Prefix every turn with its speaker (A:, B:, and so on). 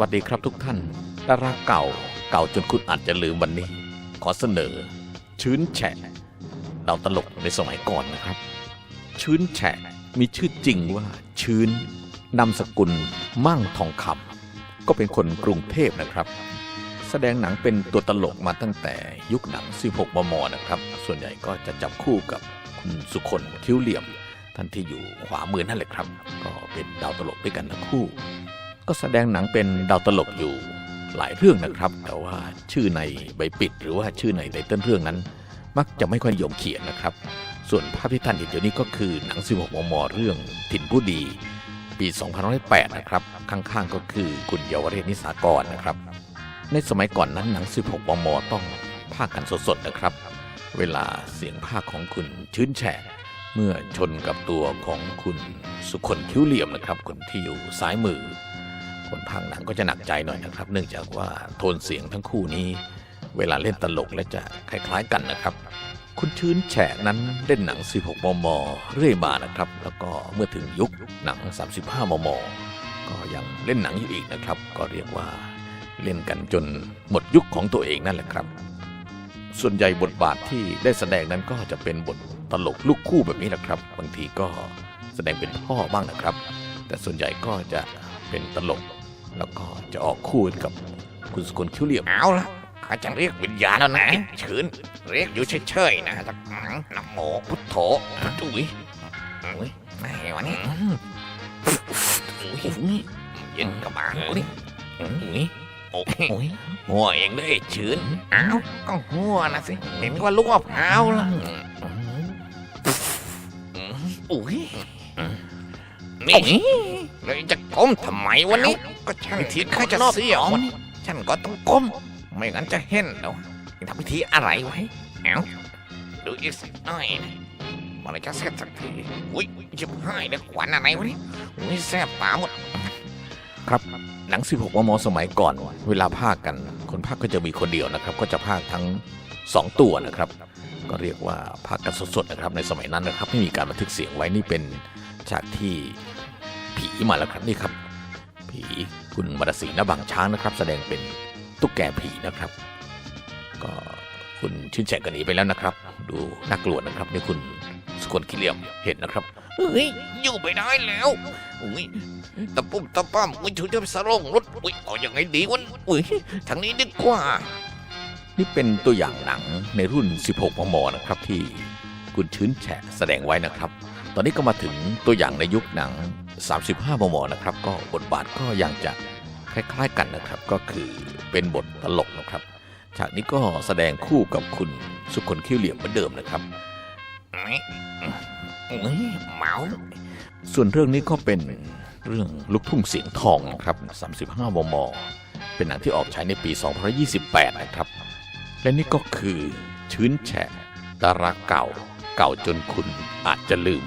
A: วัสดีครับทุกท่านดาราเก่าเก่าจนคุณอาจจะลืมวันนี้ ขอเสนอ ชื้นแฉะดาวตลกในสมัยก่อนนะครับ ชื้นแฉะมีชื่อจริงว่าชื้นนามสกุลมั่งทองคำก็เป็นคนกรุงเทพนะครับ แสดงหนังเป็นตัวตลกมาตั้งแต่ยุคหนัง 16 มมนะครับ ส่วนใหญ่ก็จะจับคู่กับคุณสุคนคิ้วเหลี่ยมท่านที่อยู่ขวามือนั่นแหละครับ ก็เป็นดาวตลกด้วยกันทั้งคู่ ก็แสดงหนังเป็นดาวตลกอยู่หลายเรื่องนะครับ แต่ว่าชื่อในใบปิด หรือว่าชื่อในไตเติ้ลเรื่องนั้น มักจะไม่ค่อยนิยมเขียนนะครับ ส่วนภาพที่ท่านเห็นอยู่นี้ก็คือหนัง 16 มม เรื่องถิ่นผู้ดี ปี2508นะครับ ข้างๆก็คือคุณเยาวเรศนิสากรนะครับ ในสมัยก่อนนั้นหนัง 16 มม ต้องพากย์กันสดๆนะครับ เวลาเสียงภาคของคุณชื้นแฉะเมื่อชนกับตัวของคุณสุคนคิ้วเหลี่ยมนะครับคนที่อยู่ซ้ายมือ คนภาคหนังก็จะหนักใจหน่อยนะครับ เนื่องจากว่าโทนเสียงทั้งคู่นี้ เวลาเล่นตลกและจะคล้ายๆกันนะครับ คุณชื้นแฉะนั้นเล่นหนัง 16 มม เรื่อยมานะครับ แล้วก็เมื่อถึงยุคหนัง 35 มม ก็ยังเล่นหนังอยู่อีกนะครับ ก็เรียกว่าเล่นกันจนหมดยุคของตัวเองนั่นแหละครับ ส่วนใหญ่บทบาทที่ได้แสดงนั้นก็จะเป็นบทตลกลูกคู่แบบนี้แหละครับ บางทีก็แสดงเป็นพ่อบ้างนะครับ แต่ส่วนใหญ่ก็จะเป็นตลก แล้วก็จะออกคู่กันกับคุณสกุลคิ้วเหลี่ยม
B: เอาละข้าจะเรียกวิญญาณแล้วนะชืนเรียกอยู่เฉยๆนะสักนะโมพุทโธอุ้ยอุ้ยไม่วะนี่อุ้ยเย็นกับบางอุ้ยอุ้ยโอ้ยหัวเองเลยชืนอ้าวก็หัวนะสิเห็นว่าลูกมะพร้าวละอุ้ย นี่เลยจะก้มทำไมวะนี่ก็ช่างทีข้าจะเสียวมันฉันก็ต้องก้ม ไม่งั้นจะเห็นแล้วทำพิธีอะไรไว้เอ้าดูอีกสักหน่อยนะเมื่อไหรจะเสร็จสักทีอุ้ยจะหายเลยขวัญอะไรวะเนี่ยอุ้ยแสบตาหมด
A: ครับหนัง 16มมสมัยก่อน เวลาภาคกัน คนภาคก็จะมีคนเดียวนะครับ ก็จะภาคทั้ง 2 ตัวนะครับ ก็เรียกว่าภาคกันสดๆนะครับในสมัยนั้นนะครับไม่มีการบันทึกเสียงไว้นี่เป็นฉากที่ ผีมาแล้วครับนี่ครับ ผีคุณมรสีนบางช้างนะครับ แสดงเป็นตุ๊กแกผีนะครับ ก็คุณชื่นแฉกันหนีไปแล้วนะครับ ดูน่ากลัวนะครับนี่คุณสกลคิเลียมเห็นนะครับ
B: เฮ้ยอยู่ไปได้แล้วอุ้ยตะปุ่มตะปั้มอุ้ยชูจะไปสลงรถอุ้ยเอาอย่างไงดีวะอุ้ยทางนี้ดีกว่า
A: นี่เป็นตัวอย่างหนังในรุ่น 16 มมนะครับที่คุณชื้นแฉะแสดงไว้นะครับ ตอนนี้ก็มาถึงตัวอย่างในยุคหนัง 35 มมนะครับ ก็บทบาทก็ยังจะคล้ายๆกันนะครับ ก็คือเป็นบทตลกนะครับ ฉากนี้ก็แสดงคู่กับคุณสุคนคิ้วเหลี่ยมเหมือนเดิมนะครับ
B: อุ้ยอุ้ยเมา
A: ส่วนเรื่องนี้ก็เป็นเรื่องลูกทุ่งเสียงทองนะครับ 35 มม เป็นหนังที่ออกฉายในปี 2028 นะครับ และนี่ก็คือชื้นแฉะดาราเก่า เก่าจนคุณอาจจะลืม